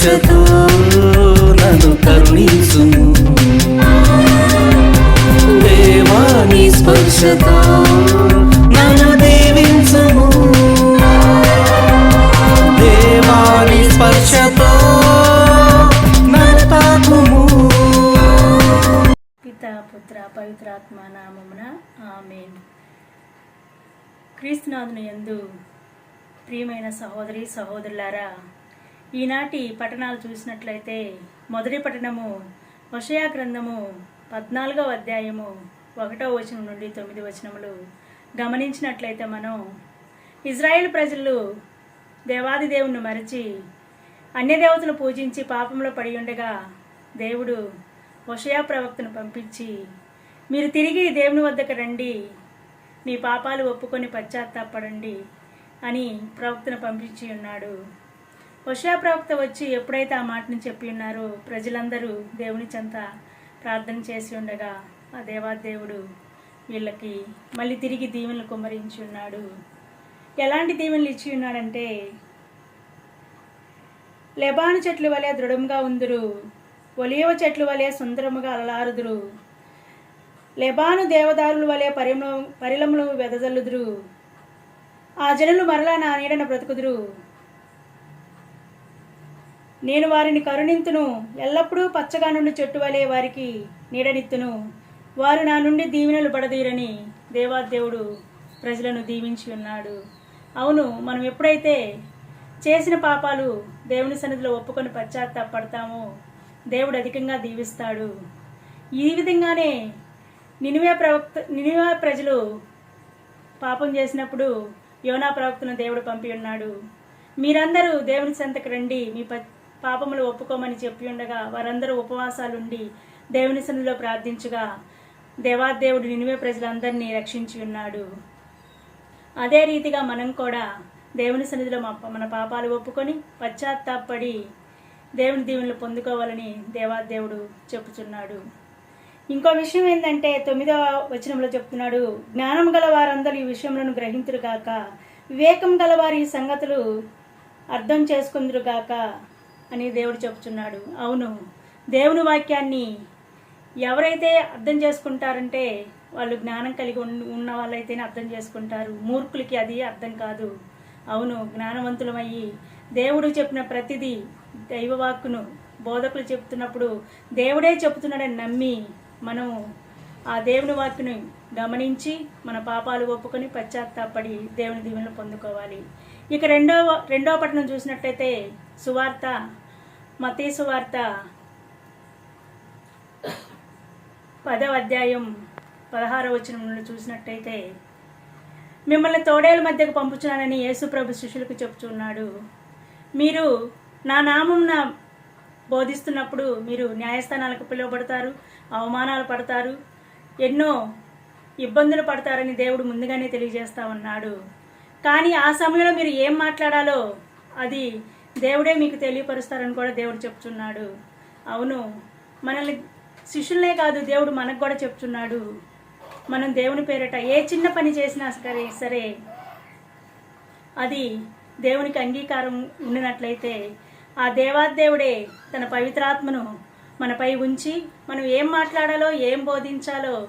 స్పర్శతో నన్ను కరుణించుము దేవాని స్పర్శతో నన్ను దీవించుము. దేవాని స్పర్శతో పుత్ర పవిత్రాత్మ నామమున ఆమెన్. క్రీస్తునాథుని ఎందు ప్రియమైన సహోదరి సహోదరులారా ఈనాటి పట్టణాలు చూసినట్లయితే మొదటి పట్టణము వషయా గ్రంథము పద్నాలుగవ అధ్యాయము ఒకటో వచనం నుండి తొమ్మిది వచనములు. గమనించినట్లయితే మనం ఇజ్రాయేల్ ప్రజలు దేవాది దేవుణ్ణి మరచి అన్య దేవతలు పూజించి పాపంలో పడి ఉండగా దేవుడు వషయా ప్రవక్తను పంపించి మీరు తిరిగి దేవుని వద్దకు రండి మీ పాపాలు ఒప్పుకొని పశ్చాత్తాపడండి అని ప్రవక్తను పంపించి ఉన్నాడు. హుషా ప్రవక్త వచ్చి ఎప్పుడైతే ఆ మాటని చెప్పి ఉన్నారో ప్రజలందరూ దేవుని చెంత ప్రార్థన చేసి ఉండగా ఆ దేవాదేవుడు వీళ్ళకి మళ్ళీ తిరిగి దీవెనలు కుమ్మరించి ఉన్నాడు. ఎలాంటి దీవెనలు ఇచ్చి ఉన్నాడంటే లెబాను చెట్ల వలె దృఢంగా ఉందురు ఒలియవ చెట్ల వలె సుందరముగా అలలారుదురు లెబాను దేవదారుల వలె పరిమ పరిలములు వెదజల్లుదురు ఆ జనులు మరలా నా నీడన బ్రతుకుదురు నేను వారిని కరుణింతును. ఎల్లప్పుడూ పచ్చగా నుండి చెట్టు వలె వారికి నీడనిత్తును. వారు నా నుండి దీవెనలు పడదీరని దేవాదేవుడు ప్రజలను దీవించి ఉన్నాడు అవును మనం ఎప్పుడైతే చేసిన పాపాలు దేవుని సన్నిధిలో ఒప్పుకొని పశ్చాత్తాపడతామో దేవుడు అధికంగా దీవిస్తాడు. ఈ విధంగానే నినివే ప్రవక్త నినివే ప్రజలు పాపం చేసినప్పుడు యోనా ప్రవక్తను దేవుడు పంపి ఉన్నాడు మీరందరూ దేవుని సంతకు రండి. మీ ప పాపములు ఒప్పుకోమని చెప్పి ఉండగా వారందరూ ఉపవాసాలుండి దేవుని సన్నిలో ప్రార్థించగా దేవాదేవుడు నినివే ప్రజలందరినీ రక్షించి ఉన్నాడు. అదే రీతిగా మనం కూడా దేవుని సన్నిధిలో మా- మన పాపాలు ఒప్పుకొని పశ్చాత్తాపడి దేవుని దీవెనలు పొందుకోవాలని దేవాదేవుడు చెప్పుచున్నాడు. ఇంకో విషయం ఏంటంటే తొమ్మిదవ వచనంలో చెప్తున్నాడు జ్ఞానం గల వారందరూ ఈ విషయములను గ్రహింతురుగాక. వివేకం గల వారి సంగతులు అర్థం చేసుకుందురుగాక. అని దేవుడు చెప్తున్నాడు అవును దేవుని వాక్యాన్ని ఎవరైతే అర్థం చేసుకుంటారంటే వాళ్ళు జ్ఞానం కలిగి ఉన్న వాళ్ళైతేనే అర్థం చేసుకుంటారు. మూర్ఖులకి అది అర్థం కాదు. అవును జ్ఞానవంతులమయ్యి దేవుడు చెప్పిన ప్రతిదీ దైవవాక్కును బోధకులు చెప్తున్నప్పుడు దేవుడే చెప్తున్నాడని నమ్మి మనం ఆ దేవుని వాక్కుని గమనించి మన పాపాలు ఒప్పుకొని పశ్చాత్తాపడి దేవుని దీవెనలు పొందుకోవాలి. ఇక రెండవ రెండవ పట్టణం చూసినట్టయితే సువార్త మతేసు వార్త పదవ అధ్యాయం పదహారవ వచనం నుండి చూసినట్టయితే మిమ్మల్ని తోడేల మధ్యకు పంపుచున్నానని యేసు ప్రభు శిష్యులకు చెప్తున్నాడు మీరు నా నామంన బోధిస్తున్నప్పుడు మీరు న్యాయస్థానాలకు పిలువబడతారు అవమానాలు పడతారు ఎన్నో ఇబ్బందులు పడతారని దేవుడు ముందుగానే తెలియజేస్తా ఉన్నాడు. కానీ ఆ సమయంలో మీరు ఏం మాట్లాడాలో అది దేవుడే మీకు తెలియపరుస్తారని కూడా దేవుడు చెప్తున్నాడు. అవును మనల్ని శిష్యులనే కాదు దేవుడు మనకు కూడా చెప్తున్నాడు. మనం దేవుని పేరట ఏ చిన్న పని చేసినా సరే సరే అది దేవునికి అంగీకారం ఉండినట్లయితే ఆ దేవాదేవుడే తన పవిత్రాత్మను మనపై ఉంచి మనం ఏం మాట్లాడాలో ఏం బోధించాలో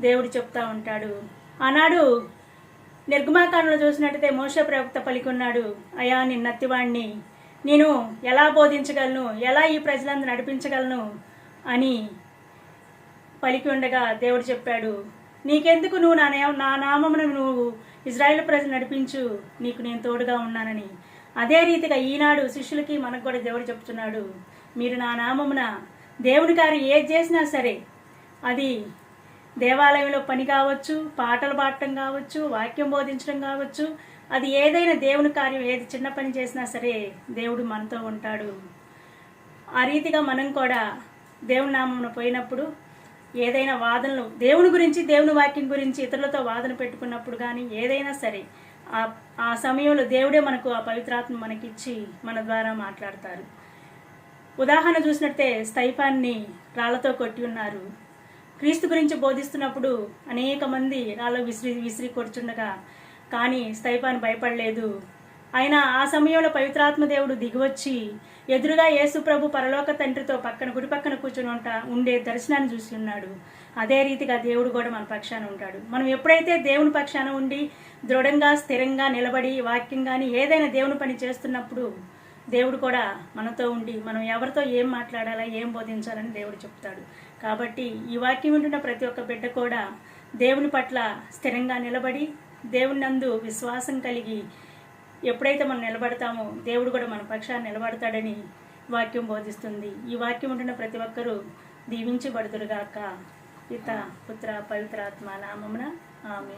దేవుడు చెప్తా ఉంటాడు. ఆనాడు నిర్గమాకాండలో చూసినట్టయితే మోస ప్రవక్త పలికున్నాడు అయా నిన్నత్తివాణ్ణి నేను ఎలా బోధించగలను ఎలా ఈ ప్రజలందరూ నడిపించగలను అని పలికి ఉండగా దేవుడు చెప్పాడు నీకెందుకు నువ్వు నా నా నామమును నువ్వు ఇజ్రాయెల్ ప్రజలు నడిపించు నీకు నేను తోడుగా ఉన్నానని. అదే రీతిగా ఈనాడు శిష్యులకి మనకు కూడా దేవుడు చెప్తున్నాడు మీరు నా నామమున దేవుని గారు ఏది చేసినా సరే అది దేవాలయంలో పని కావచ్చు పాటలు పాడటం కావచ్చు వాక్యం బోధించడం కావచ్చు అది ఏదైనా దేవుని కార్యం ఏది చిన్న పని చేసినా సరే దేవుడు మనతో ఉంటాడు. ఆ రీతిగా మనం కూడా దేవుని నామమున పోయినప్పుడు ఏదైనా వాదనలు దేవుని గురించి దేవుని వాక్యం గురించి ఇతరులతో వాదన పెట్టుకున్నప్పుడు కానీ ఏదైనా సరే ఆ ఆ సమయంలో దేవుడే మనకు ఆ పవిత్రాత్మ మనకిచ్చి మన ద్వారా మాట్లాడతారు. ఉదాహరణ చూసినట్టే స్తైఫాన్ని రాళ్ళతో కొట్టి ఉన్నారు. క్రీస్తు గురించి బోధిస్తున్నప్పుడు అనేక మంది నాలో విసిరి విసిరి కొడుచుండగా కానీ స్థైపాన్ని భయపడలేదు. ఆయన ఆ సమయంలో పవిత్రాత్మ దేవుడు దిగివచ్చి ఎదురుగా యేసుప్రభు పరలోక తండ్రితో పక్కన గుడి పక్కన కూర్చుని ఉంటా ఉండే దర్శనాన్ని చూసి ఉన్నాడు. అదే రీతిగా దేవుడు కూడా మన పక్షాన ఉంటాడు. మనం ఎప్పుడైతే దేవుని పక్షాన ఉండి దృఢంగా స్థిరంగా నిలబడి వాక్యం కానీ ఏదైనా దేవుని పని చేస్తున్నప్పుడు దేవుడు కూడా మనతో ఉండి మనం ఎవరితో ఏం మాట్లాడాలా ఏం బోధించాలని దేవుడు చెప్తాడు. కాబట్టి ఈ వాక్యం వింటున్న ప్రతి ఒక్క బిడ్డ కూడా దేవుని పట్ల స్థిరంగా నిలబడి దేవుని నందు విశ్వాసం కలిగి ఎప్పుడైతే మనం నిలబడతామో దేవుడు కూడా మన పక్షాన్ని నిలబడతాడని వాక్యం బోధిస్తుంది. ఈ వాక్యం ఉంటున్న ప్రతి ఒక్కరూ దీవించబడుదురుగాక. పిత పుత్ర పవిత్రాత్మ నామమున ఆమె